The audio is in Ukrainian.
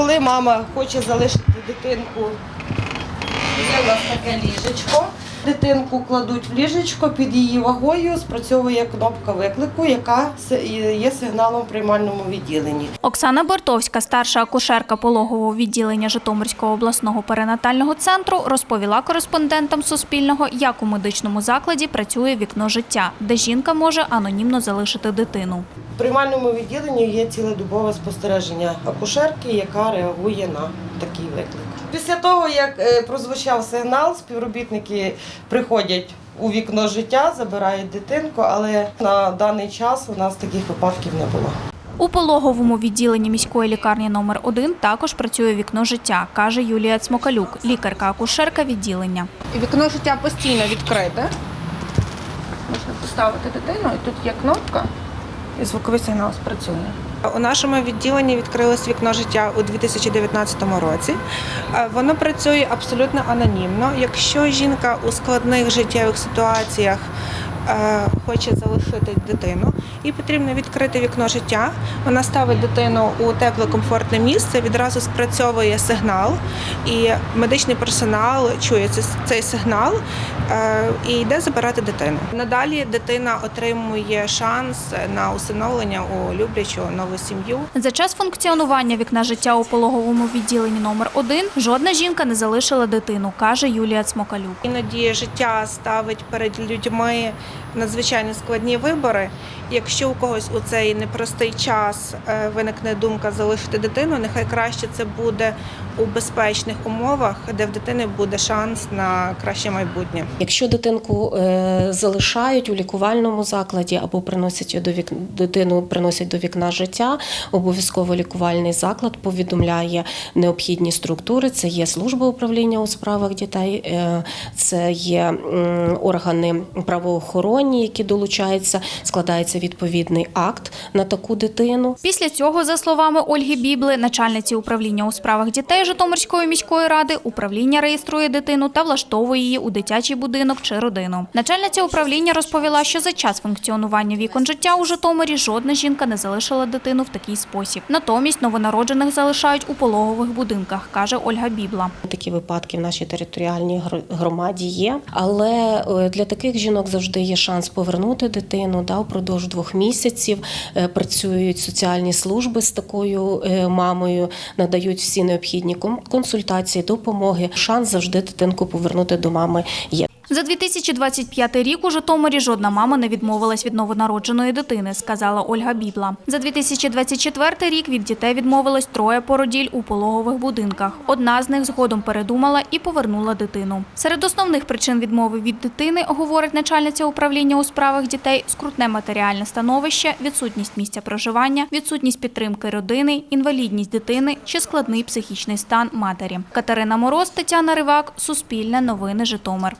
Коли мама хоче залишити дитинку, є у нас таке ліжечко. Дитинку кладуть в ліжечко під її вагою, спрацьовує кнопка виклику, яка є сигналом в приймальному відділенні. Оксана Бортовська, старша акушерка пологового відділення Житомирського обласного перинатального центру, розповіла кореспондентам Суспільного, як у медичному закладі працює вікно життя, де жінка може анонімно залишити дитину. В приймальному відділенні є цілодобове спостереження акушерки, яка реагує на такий виклик. Після того, як е, прозвучав сигнал, співробітники приходять у вікно життя, забирають дитинку, але на даний час у нас таких випадків не було. У пологовому відділенні міської лікарні номер 1 також працює вікно життя, каже Юлія Цмокалюк, лікарка-акушерка відділення. Вікно життя постійно відкрите. Можна поставити дитину, і тут є кнопка, і звуковий сигнал спрацює. У нашому відділенні відкрилось вікно життя у 2019 році. Воно працює абсолютно анонімно. Якщо жінка у складних життєвих ситуаціях хоче залишити дитину, і потрібно відкрити вікно життя. Вона ставить дитину у тепле комфортне місце, відразу спрацьовує сигнал, і медичний персонал чує цей- сигнал е, і йде забирати дитину. Надалі дитина отримує шанс на усиновлення у люблячу нову сім'ю. За час функціонування вікна життя у пологовому відділенні номер 1 жодна жінка не залишила дитину, каже Юлія Цмокалюк. Іноді життя ставить перед людьми надзвичайно складні вибори. Якщо у когось у цей непростий час е, виникне думка залишити дитину, нехай краще це буде у безпечних умовах, де в дитини буде шанс на краще майбутнє. Якщо дитинку е, залишають у лікувальному закладі або приносять до вік... дитину приносять до вікна життя, обов'язково лікувальний заклад повідомляє необхідні структури. Це є служба управління у справах дітей, е, це є органи правоохоронні, які долучаються. Складається відповідний акт на таку дитину. Після цього, за словами Ольги Бібли, начальниці управління у справах дітей Житомирської міської ради, управління реєструє дитину та влаштовує її у дитячий будинок чи родину. Начальниця управління розповіла, що за час функціонування вікон життя у Житомирі жодна жінка не залишила дитину в такий спосіб. Натомість новонароджених залишають у пологових будинках, каже Ольга Бібла. Такі випадки в нашій територіальній громаді є, але е, для таких жінок завжди є шанс повернути дитину. Да, впродовж двох місяців Е, працюють соціальні служби з такою е, мамою, надають всі необхідні кон- консультації, допомоги. Шанс завжди дитинку повернути до мами є. За 2025 рік у Житомирі жодна мама не відмовилась від новонародженої дитини, сказала Ольга Бібла. За 2024 рік від дітей відмовилось троє породіль у пологових будинках. Одна з них згодом передумала і повернула дитину. Серед основних причин відмови від дитини, говорить начальниця управління у справах дітей, скрутне матеріальне становище, відсутність місця проживання, відсутність підтримки родини, інвалідність дитини чи складний психічний стан матері. Катерина Мороз, Тетяна Ривак, Суспільне новини Житомир.